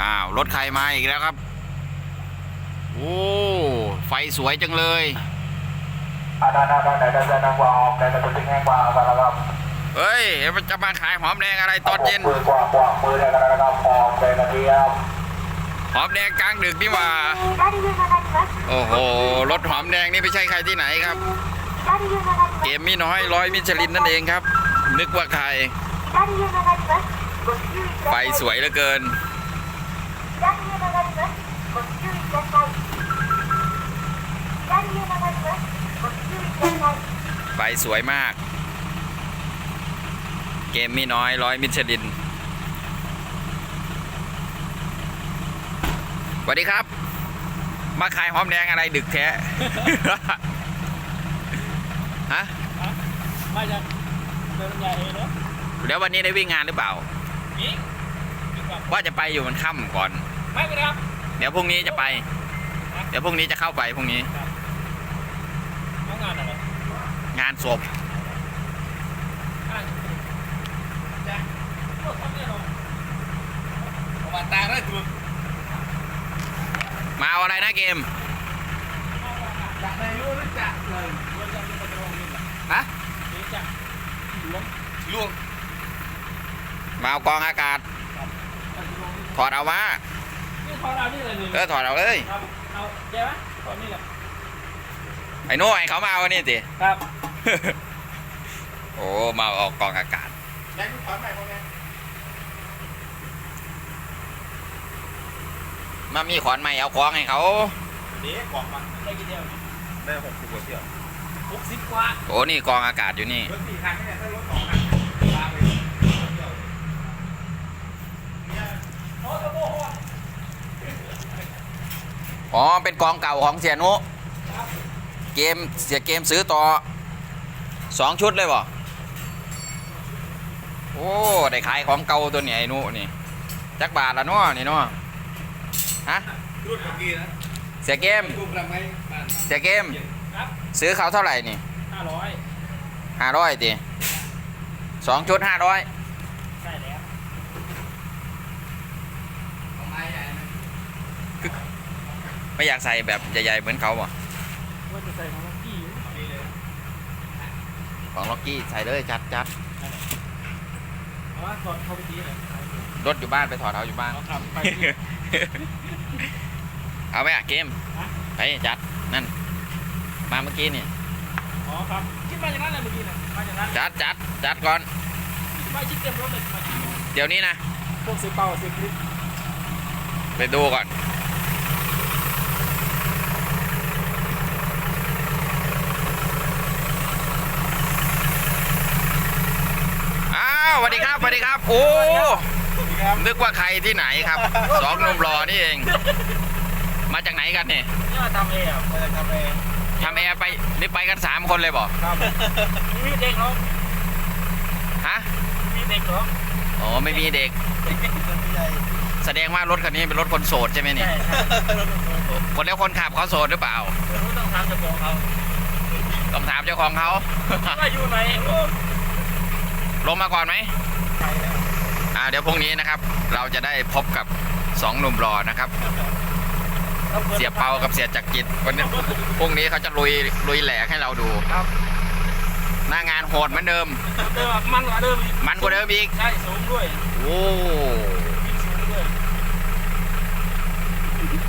อ้าวรถใครมาอีกแล้วครับ โอ้ไฟสวยจังเลยเฮ้ยจะมาขายหอมแดงอะไรตอนเย็นหอมแดงกลางดึกนี่ว่าโอ้โหรถหอมแดงนี่ไม่ใช่ใครที่ไหนครับ เกมมีน้อยร้อยมิชลินนั่นเองครับ นึกว่าใครไฟสวยเหลือเกิน ใบสวยมาก เกมมีน้อยร้อยมิชลินสวัสดีครับ มาขายหอมแดงอะไรดึกแท้ ฮะมาจาเดินใหญ่เนาแล้ววันนี้ได้วิ่งงานหรือเปล่า ว่าจะไปอยู่มันค่ำก่อน ไม่ครับ เดี๋ยวพรุ่งนี้จะไป เดี๋ยวพรุ่งนี้จะเข้าไปพรุ่งนี้ งานอะไรงานศพอ่านจ้ะโอ้ทำเนี่ยเนาะประวัติตาได้ถูกมาเอาอะไรนะเกมจากในรู้รู้จักเลยรู้จักที่ประตูนี่ฮะรู้จักหลวงล่วงมาเอากองอากาศประตูนี่ถอดเอามานี่พอเรานี่เลยนี่เออถอดเอาเลยครับเอาเจ๊ไหมตอนนี้แหละ ไอ้โน่ไอ้เขามาเอานี่สิ ครับ โอ้มาออกกองอากาศ แรงถอนใหม่พอไหมมามีขอนใหม่เอาของให้เขา เดี๋ยวกล่องมาได้กี่เดียวได้หกสิบกว่าเที่ยวหกสิบกว่าโอ้นี่กองอากาศอยู่นี่ รถสี่คันไม่เนี่ยถ้ารถสองคันตามไปโอ้ตะโพกอ๋อ เป็นกองเก่าของเสียนุ เกมเสียเกมซื้อต่อสองชุดเลยบ่โอ้ได้ขายของเก่าตัวนี้ไอ้นุนี่จักบาทละเนาะนี่เนาะฮะรุ่นเมื่อกี้นะเสียเกมรูปทำไมบ้านเสียเกมครับซื้อเขาเท่าไหร่นี่ห้าร้อยห้าร้อยตีสองชุดห้าร้อยใช่แล้วทำไมใหญ่ไหมไม่อยากใส่แบบใหญ่ๆเหมือนเขาบ่ ว่าจะใส่ของกี้นี่เลยของล็อกกี้ใส่เลยจัดจัดเพราะว่าก่อนเข้าไปทีเลยรถอยู่บ้านไปถอดเอาอยู่บ้าน เราขับไปเอาไหมอะเกม ฮะ ไปจัดนั่น มาเมื่อกี้นี่อ๋อครับคิดมาจากนั้นเลยเมื่อกี้นะมาจากนั้นจัดจัดจัดก่อนไม่ชิดเต็มรถเลยมาชิดเดี๋ยวนี้นะพวกเสียเป่าเสียคลิปไปดูก่อน อ้าวสวัส ดีครับสวัสดีครับ โอ้ นึกว่าใครที่ไหนครับ สองหนุ่มรอนี่เอง มาจากไหนกันเนี่ยนี่มาทำเองมาจากทำเองทำแอร์ไปนี่ไปกันสามคนเลยบอกครับมีเด็กเหรอฮะมีเด็กเหรออ๋อไม่มีเด็ก แสดงว่ารถคันนี้เป็นรถคนโสดใช่ไหมเนี่ยใช่ใช่คนแล้วคนขับเขาโสดหรือเปล่ารู้ต้องทำจะบอกเขาต้องถามเจ้าของเขาว่าอยู่ไหนโอ้ ลงมาก่อนไหมไปแล้วอ่าเดี๋ยวพรุ่งนี้นะครับ เราจะได้พบกับสองหนุ่มรอนะครับ เสียเปากับเสียจักรจิตวันนี้พรุ่งนี้เขาจะลุยลุยแหลกให้เราดูครับ หน้างานโหดเหมือนเดิมเดิมมันกว่าเดิมอีกมันกว่าเดิมอีกใช่สูงด้วยโอ้วิ่งสูงด้วย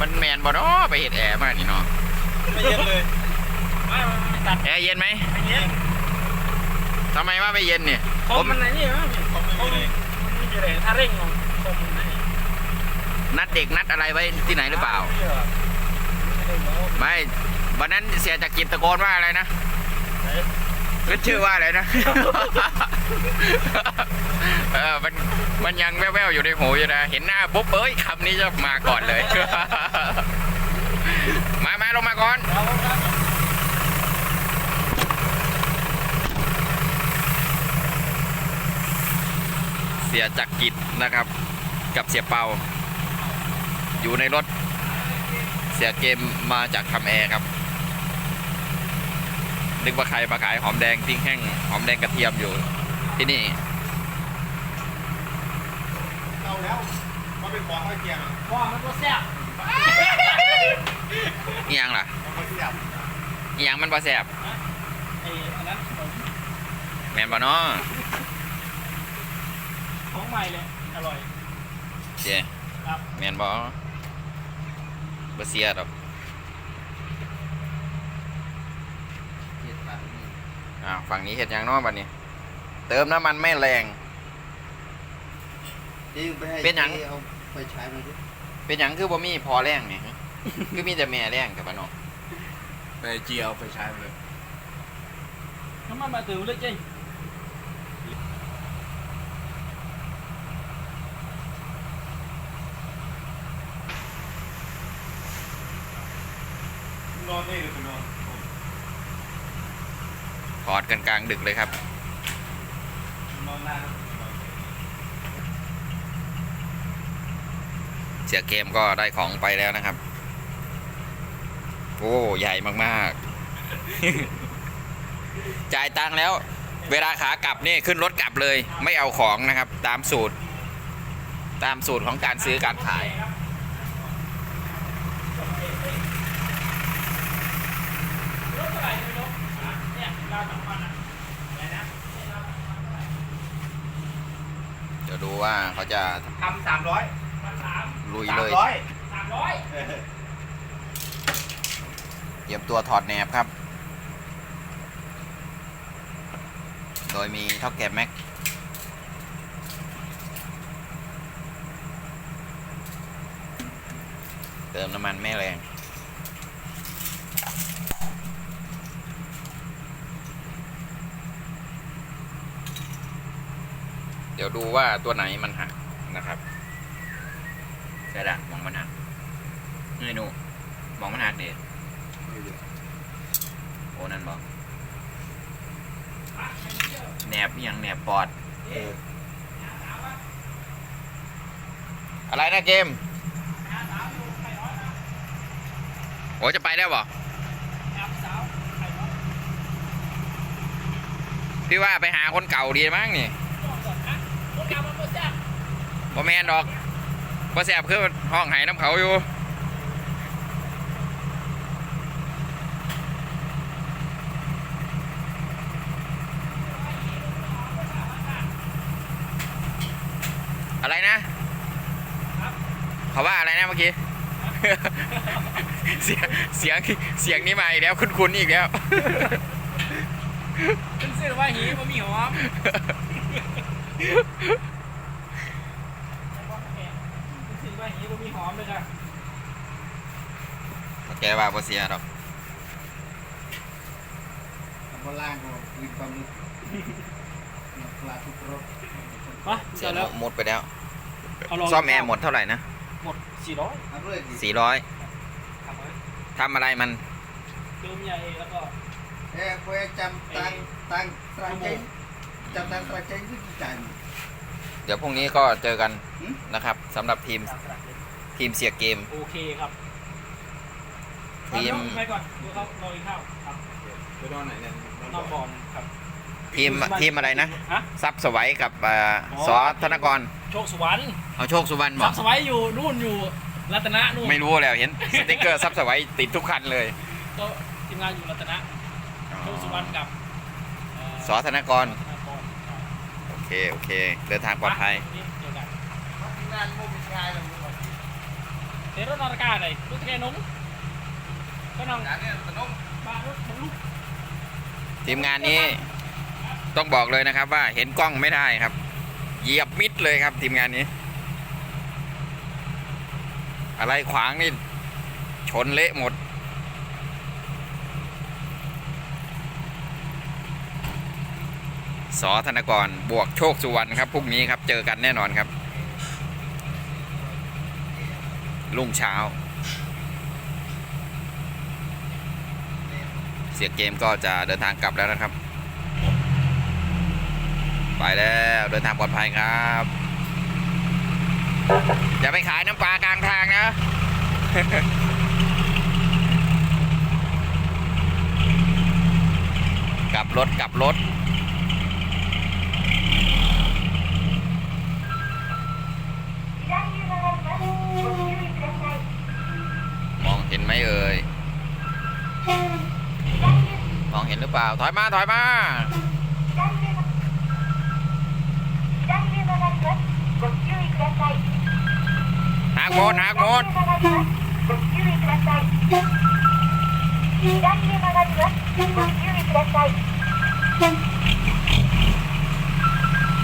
มันแมนบ่เนาะไปเห็ดแอร์มานี่เนาะไม่เย็นเลยไม่มันไม่ตัดแอร์เย็นไหมไม่เย็น ทำไมว่าไม่เย็นเนี่ยคผมมมันไหนนี่มั้งคมไม่มีเลยมันไม่มีเลยถ้าเร่งลงคมมันไหนนัดเด็กนัดอะไรไว้ที่ไหนหรือเปล่า ไม่ วันนั้นเสียจักรจิตตะโกนว่าอะไรนะก็ชื่อว่าอะไรนะ เออ มัน มันยังแว่วๆอยู่ในหูอยู่นะ เห็นหน้าปุ๊บเอ้ยคำนี้จะมาก่อนเลย มา มาลงมาก่อน สียจักรกิจนะครับ กับเสียเปา อยู่ในรถเสียเกมมาจากทำแอร์ครับ นึกว่าใครมาขายหอมแดงทิ้งแห้งหอมแดงกระเทียมอยู่ที่นี่เอาแล้วไปเขาเป็นของเขาเกียร์ว่ามันก็แซ่บอีหยังล่ะมันก็แซ่บอีหยังมันบ่แซ่บไอ้อันนั้นขนมแม่นบ่เนาะ ของใหม่เลย อร่อยเจ้ครับแม่นบ่บ่เสียดอกอ้าวฝั่งนี้เฮ็ดหยังเนาะบัดนี้ เติมน้ำมันไม่แรง เป็นหยัง เอาไปใช้มันดิเป็นหยังคือบ่มีพอแรงนี่คือมีแต่แม่แรงแต่บ่เนาะไปเจียวไปใช้มันเลยน้ำมันมาตื่นเลยจ นอนนี่หรือไปนอนถอดกันกลางดึกเลยครับนอนหน้าเสียเกมก็ได้ของไปแล้วนะครับ โอ้ ใหญ่มากๆ จ่ายตังค์แล้ว เวลาขากลับนี่ขึ้นรถกลับเลย ไม่เอาของนะครับ ตามสูตร ตามสูตรของการซื้อการขาย รถเท่าไหร่ไม่รู้อะเนี่ยเราสองพันอะอะไรนะ เดี๋ ยวดูว่าเขาจะทำสามร้อยพันสามลุยสามเลยร้อยสามร้อยเตรียมตัวถอดแหนบครับ โดยมีเท่าแก่แม็กเติมน้ำมันไม่แรง เดี๋ยวดูว่าตัวไหนมันหักนะครับกระดาษมองมันหักเฮ้ยหนูมองมันหักเด็ดโอ้นั่นบอกแหนบอิหยังแหนบปอดเอออะไรนะเกมโอ้จะไปแล้วบอปสาวใครวะพี่ว่าไปหาคนเก่าดีมั้งนี่นะรถเก่ามันก็แซ่บ บ่แม่นดอกบ่แสบคือห้องไห้น้ำเขาอยู่อะไรนะเขาว่าอะไรนะเมื่อกี้ เสียงเสียงเสียงนี้มาอีกแล้วคุ้นๆอีกแล้วเป็นเสื้อว่าหีมันมีหอมเป็ นเสื้อว่าหีมันมีหอมเลยค่ะแกว่าบ่เสียดอกทำบนล่างก็มีความลึกนักปลาทุกรบมาเสีเสร็ยจแล้วหมดไปแล้วเอาลงซ่อมแอร์หมดเท่าไหร่นะหมดสี่ร้อยอันเรื่อยดิสี่ร้อยทำไว้ทำอะไรมันเติมยาเอแล้วก็เอ้พอจำตังตังตราเจงจำตังตราเจงที่จ่ายเดี๋ยวพรุ่งนี้ก็เจอกันหืม นะครับสำหรับทีมสามสลักเลยทีมเสียเกม โอเคครับทีมไปก่อนดูเขารอกินข้าวครับไปนอนไหนเนี่ยนอกบอลครับทีมทีมอะไรนะ ฮะ ซับสวัยกับเอ่ออ๋อ สอธนกรโชคสวรรค์เอาโชคสุวรรณบสัอบกสวัยอยู่นู่นอยู่รัตนะนู่นไม่รู้แล้วเห็นสติกเกอร์ซับสวัยติดทุกคันเลยก็ทีมงานอยู่รัตนะ โชคสุวรรณกับเสอธนกรธนกรครับโอ เค โอเค เดินทางปลอดภัยวันนี้เจอกันงานมุมชายเราเดี๋ยวรถนารากาเลยรถแกนงก็น้องงานเนี่ยสนุกบ้านรถบรรลุทีมงานนี้ต้องบอกเลยนะครับว่าเห็นกล้องไม่ได้ครับ เหยียบมิดเลยครับ ทีมงานนี้ อะไรขวางนี่ชนเละหมด สอธนกรบวกโชคสุวรรณครับพรุ่งนี้ครับเจอกันแน่นอนครับรุ่งเช้า เสียเกมก็จะเดินทางกลับแล้วนะครับ ไปแล้วเดินทางปลอดภัยครับอย่าไปขายน้ำปลากลางทางนะกลับรถกลับรถ เอ่ย มองเห็นหรือเปล่า ถอยมา ถอยมาหากหมดหากหมด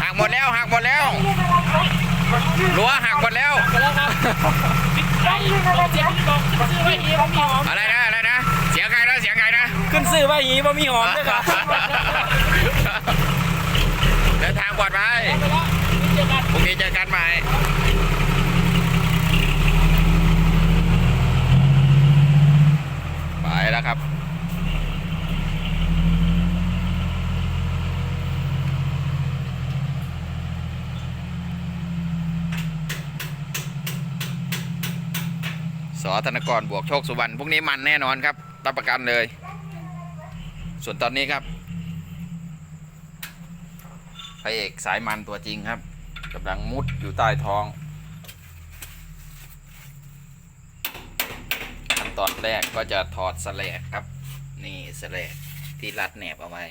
หากหมดแล้วหากหมดแล้ว รั้วหักหมดแล้ว อะไรนะอะไรนะ เสียงไครนะเสียงไครนะขึ้นซื้อว่าอย่างนี้ว่ามีหอมด้วยครับเดินทางปลอดภัยพรุ่งนี้เจอกันใหม่ไปแล้วครับ สอธนกรบวกโชคสุวรรณพรุ่งนี้มันแน่นอนครับรับประกันเลย ส่วนตอนนี้ครับพระเอกสายมันตัวจริงครับกำลังมุดอยู่ใต้ท้องขั้นตอนแรกก็จะถอดสแลกครับ นี่สแลกที่รัดแหนบเอาไว้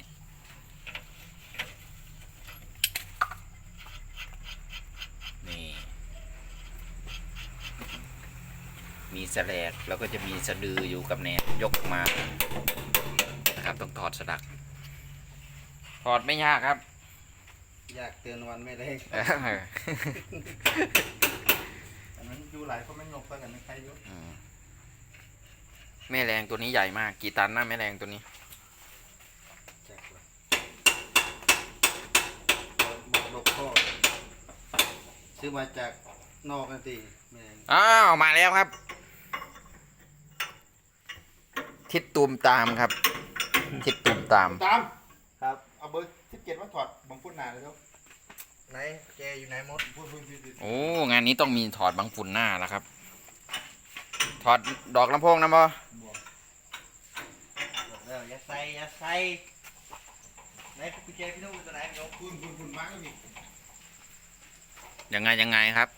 นี่ มีสแลกแล้วก็จะมีสะดืออยู่กับแหนบยกมานะครับต้องถอดสลักถอดไม่ยากครับ อยากเตือนวันไม่ได้เอออันนั้นอยู่หลายเขาไม่งบไปกันใครอยุ่อืมแม่แรงตัวนี้ใหญ่มาก กี่ตันนะแม่แรงตัวนี้แจกเลยหมดลกข้อซื้อมาจากนอกนั่นตีแม่งอ้าวมาแล้วครับ ทิศตูมตามครับ ทิศตูมตาม ตาม ครับ เอาเบอร์สิบเจ็ดมาถอดบังพูดนานเลยครับไหนแกอยู่ไหนมดพูดพูดพูดพูดโอ้ งานนี้ต้องมีถอดบางฝุ่นหน้าแล้วครับ ถอดดอกลำโพงนะบอเอออย่าใส่อย่าใส่ไหนกุญแจพี่นุ่มตัวไหนพี่นุ่มคุณคุณคุณมาร์กนี่ยังไงยังไงครับ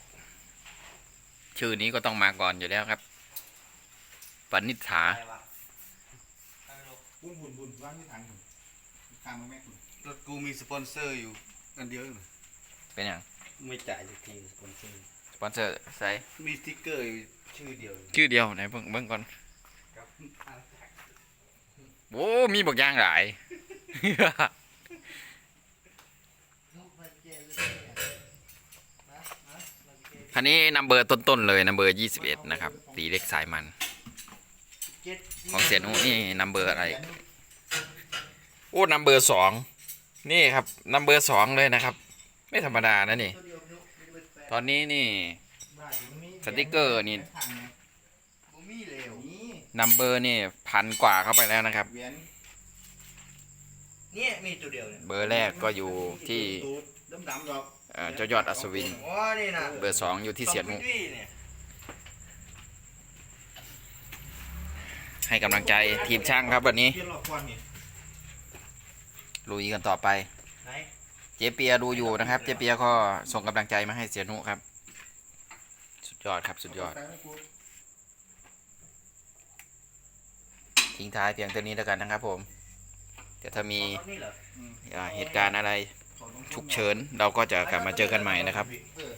ชื่อนี้ก็ต้องมาก่อนอยู่แล้วครับปณิษฐาอะไรวะ คุณคุณคุณว่างที่ถังคุณทางมาแม่คุณรถกูมีสปอนเซอร์อยู่กันเดียวอยู่เป็นอย่างไม่จ่ายสักทีสปอนเซอร์สปอนเซอร์ใส่มีสติ๊กเกอร์อยู่ชื่อเดียวชื่อเดียวไหนเบิ่งเบิ่งก่อนครับโอ้มีบักอย่างหลาย คันนี้นัมเบอร์ต้นๆเลยนัมเบอร์ยี่สิบเอ็ดนะครับ ตีเล็กสายมัน ของเสียนุนี่นัมเบอร์อะไรโอ้นัมเบอร์สองนี่ครับนัมเบอร์สองเลยนะครับ ไม่ธรรมดานะนี่ ตอนนี้นี่สติ๊กเกอร์นี่บ่มีเหลวนี่นัมเบอร์นี่พันกว่าเข้าไปแล้วนะครับเหรียญเนี่ยมีตัวเดียวเนี่ยเบอร์แรกก็อยู่ที่ดำๆหรอกเอ่อเจ้ายอดอัศวินอ๋อนี่นะเบอร์สองอยู่ที่เสียนุ สองพี่เนี่ย ให้กำลังใจทีมช่างครับวันนี้เพี้ยนหลอกควันนี่ลุยกันต่อไปไหนเจเปียดูอยู่นะครับ เจเปียก็ส่งกำลังใจมาให้เสียนุครับ สุดยอดครับสุดยอด ทิ้งท้ายเพียงเท่านี้แล้วกันนะครับผมเดี๋ยวถ้ามีตอนนี้เหรออ่าเหตุการณ์อะไรฉุกเฉินเราก็จะกลับมาเจอกันใหม่นะครับเออ